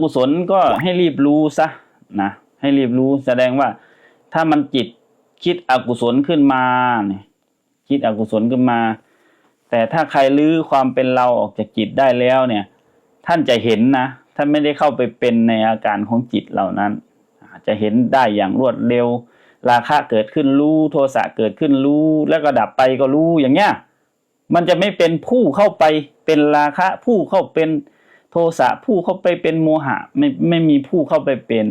กุศลก็ให้รีบรู้ซะนะให้รีบรู้แสดงว่า ถ้ามันจิตคิดอกุศลขึ้นมาเนี่ยคิดอกุศลขึ้นมา แต่ถ้าใครลื้อความเป็นเราออกจากจิตได้แล้วเนี่ย ท่านจะเห็นนะท่านไม่ได้เข้าไปเป็นในอาการของจิตเหล่านั้นจจะเห็นได้อย่างรวดเร็ว ราคะเกิดขึ้นรู้โทสะเกิดขึ้นรู้ แล้วก็ดับไปก็รู้อย่างเงี้ยมันจะไม่เป็นผู้เข้าไปเป็นราคะผู้เข้าเป็น โทสะผู้เข้าไปเป็นโมหะไม่ไม่มีผู้เข้าไปเป็น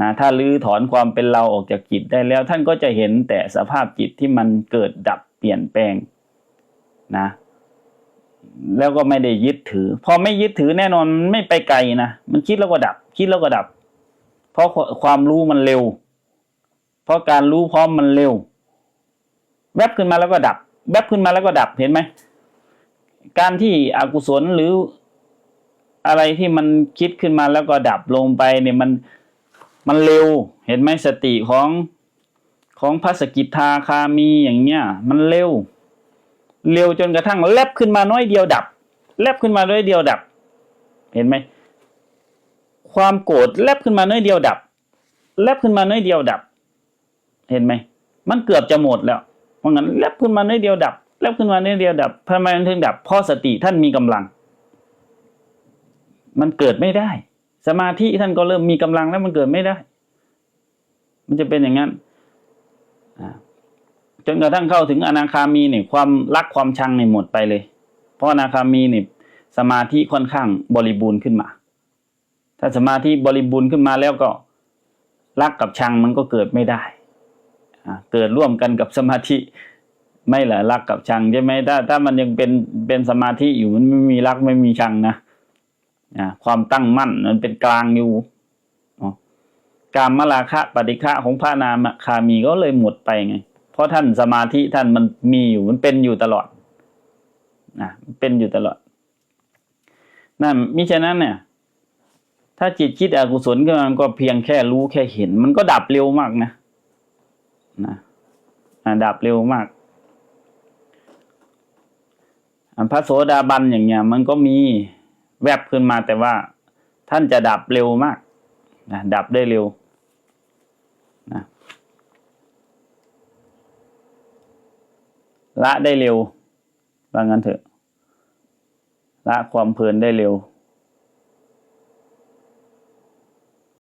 นะถ้าลื้อถอนความเป็นเราออกจากจิตได้แล้ว ท่านก็จะเห็นแต่สภาพจิตที่มันเกิดดับเปลี่ยนแปลงนะแล้วก็ไม่ได้ยึดถือ พอไม่ยึดถือแน่นอนไม่ไปไกลนะมันคิดแล้วก็ดับ คิดแล้วก็ดับ เพราะความรู้มันเร็ว เพราะการรู้พร้อมมันเร็ว แวบขึ้นมาแล้วก็ดับ แวบขึ้นมาแล้วก็ดับเห็นไหมการที่อกุศลหรือ อะไรที่มันคิดขึ้นมาแล้วก็ดับลงไปเนี่ยมันมันเร็ว เห็นไหมสติของของพระสกิทาคามีอย่างเงี้ย มันเร็ว เร็วจนกระทั่งแลบขึ้นมาน้อยเดียวดับ แลบขึ้นมาน้อยเดียวดับ เห็นไหมความโกรธแลบขึ้นมาน้อยเดียวดับ แลบขึ้นมาน้อยเดียวดับ เห็นไหมมันเกือบจะหมดแล้วเพราะงั้นแลบขึ้นมาน้อยเดียวดับแลบขึ้นมาน้อยเดียวดับทำไมมันถึงดับเพราะสติท่านมีกำลัง มันเกิดไม่ได้ สมาธิท่านก็เริ่มมีกำลังแล้วมันเกิดไม่ได้ มันจะเป็นอย่างนั้นจนกระทั่งเข้าถึงอนาคามีเนี่ยความรักความชังเนี่ยหมดไปเลย เพราะอนาคามีเนี่ยสมาธิค่อนข้างบริบูรณ์ขึ้นมา ถ้าสมาธิบริบูรณ์ขึ้นมาแล้วก็รักกับชังมันก็เกิดไม่ได้เกิดร่วมกันกับสมาธิไม่เหรอรักกับชังใช่ไหมถ้าถ้ามันยังเป็นเป็นสมาธิอยู่มันไม่มีรักไม่มีชังนะ อ่าความตั้งมั่นมันเป็นกลางอยู่การมราคะปฏิฆะของพระนามคามีก็เลยหมดไปไง เพราะท่านสมาธิท่านมันมีอยู่มันเป็นอยู่ตลอดนะเป็นอยู่ตลอดนั่นมิฉะนั้นเนี่ย ถ้าจิตคิดอกุศลขึ้นมามันก็เพียงแค่รู้แค่เห็น มันก็ดับเร็วมากนะนะดับเร็วมากอันพระโสดาบันอย่างเงี้ย มันก็มี แวบขึ้นมาแต่ว่าท่านจะดับเร็วมากนะดับได้เร็วนะละได้เร็วว่างั้นเถอะ ละความเพลินได้เร็ว